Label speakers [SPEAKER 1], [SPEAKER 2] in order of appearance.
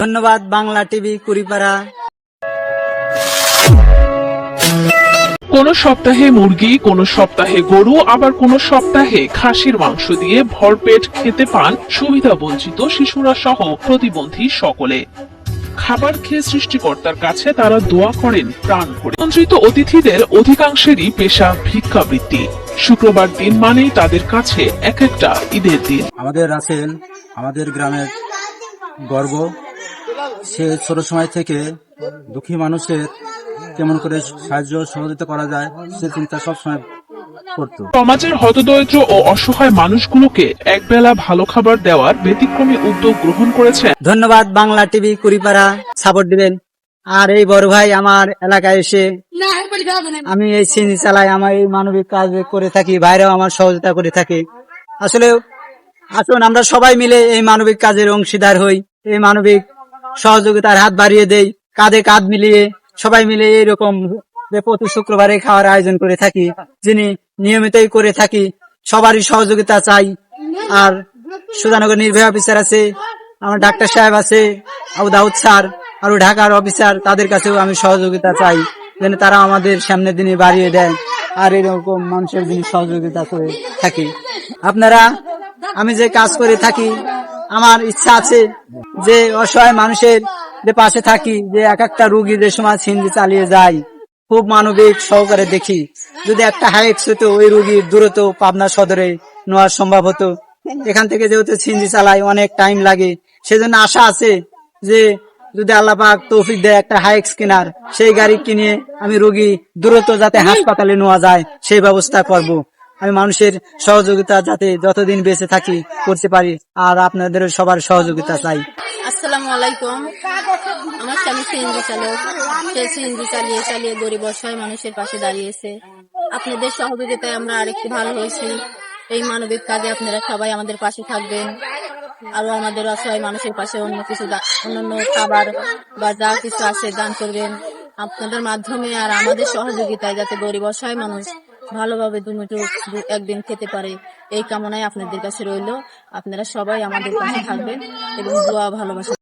[SPEAKER 1] ধন্যবাদ বাংলা টিভি কুড়িপাড়া।
[SPEAKER 2] কোন সপ্তাহে মুরগি কোন সপ্তাহে গরু আবার কোন সপ্তাহে খাসির মাংস দিয়ে ভরপেট খেতে পান সুবিধা বঞ্চিত শিশুরা সহ প্রতিবন্ধী সকলে। খাবার খেয়ে সৃষ্টিকর্তার কাছে তারা দোয়া করেন প্রাণ করে আমন্ত্রিত অতিথিদের অধিকাংশেরই পেশা ভিক্ষাবৃত্তি। শুক্রবার দিন মানেই তাদের কাছে এক একটা ঈদের দিন।
[SPEAKER 3] আমাদের রাসেল আমাদের গ্রামের গর্ব সে ছোট সময় থেকে দুঃখী মানুষের কেমন করে সাহায্য সহযোগিতা করা যায় সে চিন্তা সবসময় করতো।
[SPEAKER 2] সমাজের হতদরিদ্র ও অসহায় মানুষগুলোকে একবেলা ভালো খাবার দেওয়ার ব্যতিক্রমী উদ্যোগ গ্রহণ করেছেন।
[SPEAKER 1] ধন্যবাদ বাংলা টিভি কুড়িপাড়া। সাপোর্ট দিবেন। আর এই বড় ভাই আমার এলাকায় এসে আমি এই সিনি চালাই আমার এই মানবিক কাজ করে থাকি ভাইরাও আমার সহযোগিতা করে থাকে। আসলে আসুন আমরা সবাই মিলে এই মানবিক কাজের অংশীদার হই এই মানবিক সহযোগিতার হাত বাড়িয়ে দেই, কাঁধে কাঁধ মিলিয়ে সবাই মিলে এইরকম প্রতি শুক্রবারে খাওয়ার আয়োজন করে থাকি, যিনি নিয়মিতই করে থাকি, সবারই সহযোগিতা চাই। আর সুধানগর নির্বাহী অফিসার আছে, আমার ডাক্তার সাহেব আছে, আবু দাউদ স্যার আরও ঢাকার অফিসার, তাদের কাছেও আমি সহযোগিতা চাই, যেন তারা আমাদের সামনের দিনে বাড়িয়ে দেয়, আর এরকম মানুষের যিনি সহযোগিতা করে থাকি। আপনারা, আমি যে কাজ করে থাকি আমার ইচ্ছা আছে যে অসহায় মানুষের যে পাশে থাকি, যে এক একটা রুগী যে সময় ছিন্দি চালিয়ে যায়, খুব মানবিক সহকারে দেখি। যদি একটা হাইক্স হতো, ওই রুগীর দূরত পাবনা সদরে নেওয়া সম্ভব হতো। এখান থেকে যেহেতু ছিন্দি চালাই অনেক টাইম লাগে, সেজন্য আশা আছে যে যদি আল্লাহ পাক তৌফিক দেয় একটা হাইক্স কেনার সেই গাড়ি কিনে আমি রোগী দূরত্ব যাতে হাসপাতালে নেওয়া যায়, সেই ব্যবস্থা করব। আমি মানুষের সহযোগিতা যাতে যতদিন বেঁচে থাকি, করতে পারি, আর আপনাদের সবার সহযোগিতা চাই।
[SPEAKER 4] আসসালামু আলাইকুম। আমার স্বামী সিএনজি চালক। সে সিএনজি চালিয়ে চালিয়ে গরিব অসহায় মানুষের পাশে দাঁড়িয়েছে। আপনাদের সহযোগিতায় আমরা আরেকটু ভালো হয়েছি। এই মানবিক কাজে আপনারা সবাই আমাদের পাশে থাকবেন। আরও আমাদের অসহায় মানুষের পাশে অন্য কিছু অন্যান্য খাবার বা যা কিছু আছে দান করবেন। আপনাদের মাধ্যমে আর আমাদের সহযোগিতায় যাতে গরিব অসহায় মানুষ ভালোভাবে দুমুটো একদিন খেতে পারে। এই কামনায় আপনাদের কাছে রইল। আপনারা সবাই আমাদের কাছে থাকবেন এবং দোয়া ভালোবাসা